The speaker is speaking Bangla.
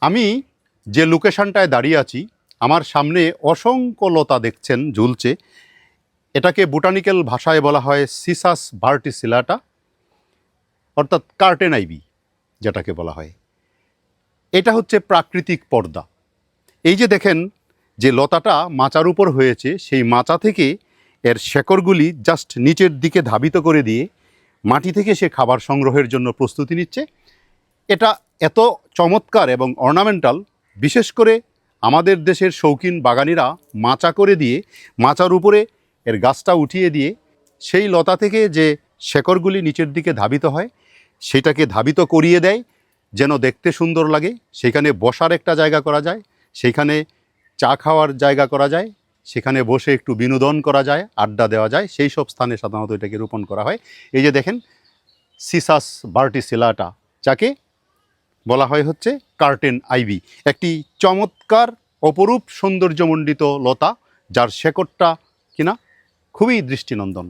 আমি যে লোকেশনটায় দাঁড়িয়ে আছি, আমার সামনে অসংখ্য লতা দেখছেন ঝুলছে। এটাকে বোটানিক্যাল ভাষায় বলা হয় সিসাস ভার্টিসিলাটা অর্থাৎ কার্টেন আইবি যেটাকে বলা হয়। এটা হচ্ছে প্রাকৃতিক পর্দা। এই যে দেখেন, যে লতাটা মাচার উপর হয়েছে, সেই মাচা থেকে এর শেকড়গুলি জাস্ট নিচের দিকে ধাবিত করে দিয়ে মাটি থেকে সে খাবার সংগ্রহের জন্য প্রস্তুতি নিচ্ছে। এটা এত চমৎকার এবং অর্নামেন্টাল বিশেষ করে আমাদের দেশের শৌখিন বাগানিরা মাচা করে দিয়ে, মাচার উপরে এর গাছটা উঠিয়ে দিয়ে, সেই লতা থেকে যে শেকড়গুলি নিচের দিকে ধাবিত হয়, সেটাকে ধাবিত করিয়ে দেয়, যেন দেখতে সুন্দর লাগে। সেখানে বসার একটা জায়গা করা যায়, সেখানে চা খাওয়ার জায়গা করা যায়, সেখানে বসে একটু বিনোদন করা যায়, আড্ডা দেওয়া যায়, সেই সব স্থানে সাধারণত এটাকে রোপণ করা হয়। এই যে দেখেন, সিসাস বার্টিসিলাটা, যাকে বলা হয় হচ্ছে কার্টেন আইভি। একটি চমৎকার, অপরূপ সৌন্দর্যমণ্ডিত লতা, যার শেকড়টা কিনা খুবই দৃষ্টিনন্দন।